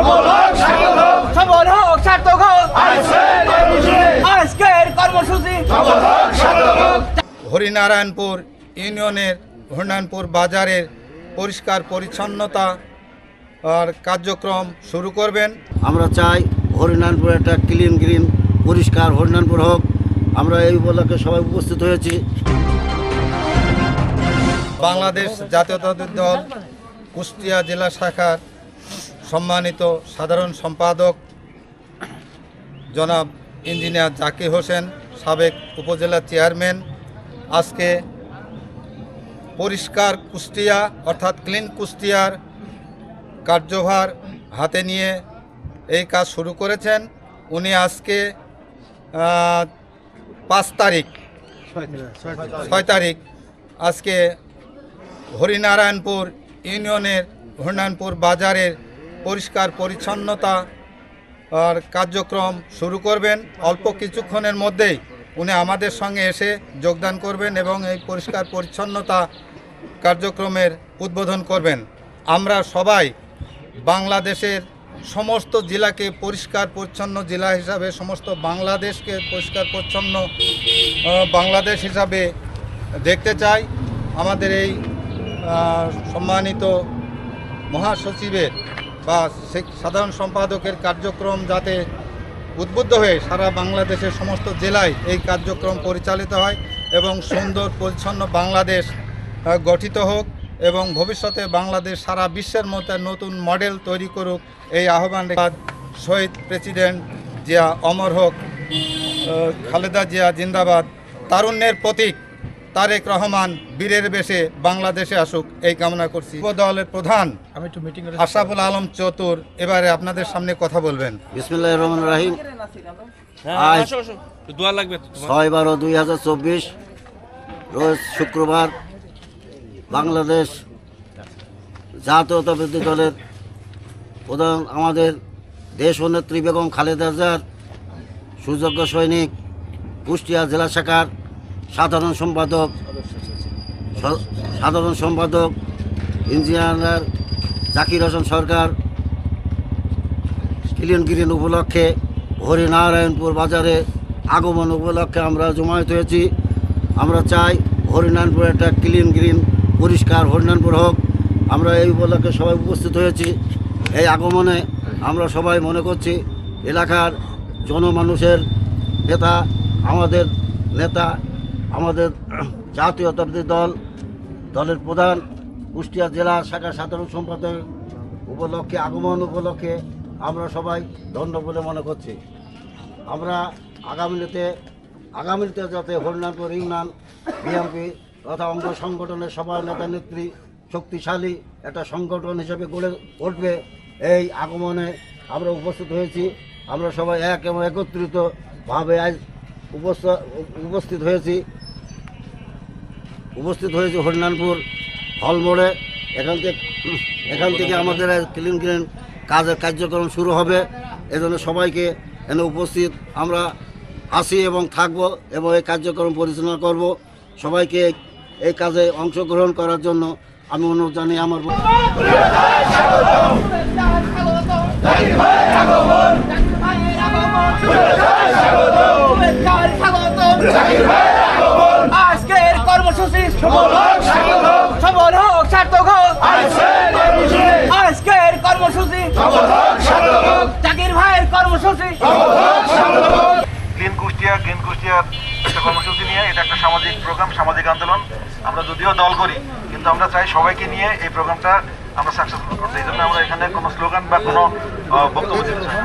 সফল হোক সার্থক হোক সফল হোক সার্থক হোক আজকের কর্মসূচি সফল হোক সার্থক হোক হরিনারায়ণপুর ইউনিয়নের হরিনারায়ণপুর বাজারের পরিষ্কার পরিচ্ছন্নতা আর কার্যক্রম শুরু করবেন। আমরা চাই হরিনারায়ণপুর একটা ক্লিন গ্রিন পরিষ্কার হরিনারায়ণপুর হোক। আমরা এই উপলক্ষে সবাই উপস্থিত হয়েছি। বাংলাদেশ জাতীয়তাবাদী দল কুষ্টিয়া জেলা শাখার সম্মানিত সাধারণ সম্পাদক, জনাব ইঞ্জিনিয়ার জাকির হোসেন, সাবেক উপজেলা চেয়ারম্যান। আজকে পরিষ্কার কুষ্টিয়া, অর্থাৎ ক্লিন কুষ্টিয়ার কার্যভার হাতে নিয়ে এই কাজ শুরু করেছেন। উনি আজকে পাঁচ তারিখ, ছয় তারিখ, আজকে হরিনারায়ণপুর ইউনিয়নের হরিনারায়ণপুর বাজারের পরিষ্কার, পরিচ্ছন্নতা আর কার্যক্রম শুরু করবেন। অল্প কিছুক্ষণের মধ্যেই উনি আমাদের সঙ্গে এসে যোগদান করবেন এবং এই পরিষ্কার, পরিচ্ছন্নতা কার্যক্রমের উদ্বোধন করবেন। আমরা সবাই বাংলাদেশের সমস্ত জেলাকে পরিষ্কার, পরিচ্ছন্ন জেলা হিসাবে, সমস্ত বাংলাদেশকে পরিষ্কার, পরিচ্ছন্ন বাংলাদেশ হিসাবে দেখতে চাই। আমাদের এই সম্মানিত মহাসচিবের বা সাধারণ সম্পাদকের কার্যক্রম যাতে উদ্বুদ্ধ হয়ে সারা বাংলাদেশের সমস্ত জেলায় এই কার্যক্রম পরিচালিত হয় এবং সুন্দর পরিচ্ছন্ন বাংলাদেশ গঠিত হোক এবং ভবিষ্যতে বাংলাদেশ সারা বিশ্বের মধ্যে নতুন মডেল তৈরি করুক, এই আহ্বান শহীদ প্রেসিডেন্ট জিয়া অমর হোক খালেদা জিয়া জিন্দাবাদ, তারুণ্যের প্রতীক। তারেক রহমান বীরের বেশে বাংলাদেশে আসুক এই কামনা করছি। যুব দলের প্রধান আমি একটু মিটিং আশরাফুল আলম চতুর এবারে আপনাদের সামনে কথা বলবেন। বিসমুল্লাহ রহমান রাহিম। হ্যাঁ, আজ দোয়া লাগবে তোমার। ছয় বারো দুই হাজার চব্বিশ রোজ শুক্রবার বাংলাদেশ জাতীয়তাবাদী দলের প্রধান আমাদের দেশ ও নেত্রী বেগম খালেদা জিয়ার সুযোগ্য সৈনিক কুষ্টিয়া জেলা শাখার সাধারণ সম্পাদক সাধারণ সম্পাদক, engineer Zakir Hossain Sarkar clean green উপলক্ষে হরিনারায়ণপুর বাজারে আগমন উপলক্ষে আমরা জমায়েত হয়েছি। আমরা চাই হরিনারায়ণপুর একটা ক্লিন গ্রিন পরিষ্কার হরিনারায়ণপুর হোক। আমরা এই উপলক্ষে সবাই উপস্থিত হয়েছি। এই আগমনে আমরা সবাই মনে করছি এলাকার জনমানুষের নেতা, আমাদের নেতা আমাদের জাতীয়তাবাদী দল, দলের প্রধান কুষ্টিয়া জেলা শাখা সাধারণ সম্পাদক উপলক্ষে, আগমন উপলক্ষে আমরা সবাই ধন্য বলে মনে করছি। আমরা আগামীতে আগামীতে যাতে হরিনাথপুর ইউনিয়ন বিএমপি তথা অঙ্গ সংগঠনের সবার নেতা নেত্রী শক্তিশালী একটা সংগঠন হিসেবে গড়ে উঠবে, এই আগমনে আমরা উপস্থিত হয়েছি। আমরা সবাই এক এবং একত্রিতভাবে আজ উপস্থিত হয়েছি। উপস্থিত হয়েছে হরিনানপুর হলমোড়ে এখান থেকে এখান থেকে আমাদের ক্লিন ক্লিন কাজের কার্যক্রম শুরু হবে। এজন্য সবাইকে এখানে উপস্থিত। আমরা আসি এবং থাকব এবং এই কার্যক্রম পরিচালনা করব। সবাইকে এই কাজে অংশগ্রহণ করার জন্য আমি অনুরোধ জানাই আমার কর্মসূচি সফল হোক সার্থক হোক। আজকের কর্মসূচি, জাকির ভাইয়ের কর্মসূচি। ক্লিন কুষ্টিয়া ক্লিন কুষ্টিয়ার একটা কর্মসূচি নিয়ে, এটা একটা সামাজিক প্রোগ্রাম, সামাজিক আন্দোলন। আমরা যদিও দল করি, কিন্তু আমরা চাই সবাইকে নিয়ে এই প্রোগ্রামটা আমরা সাকসেসফুল করতে। এই জন্য আমরা এখানে কোনো স্লোগান বা কোনো বক্তব্য দিতে চাই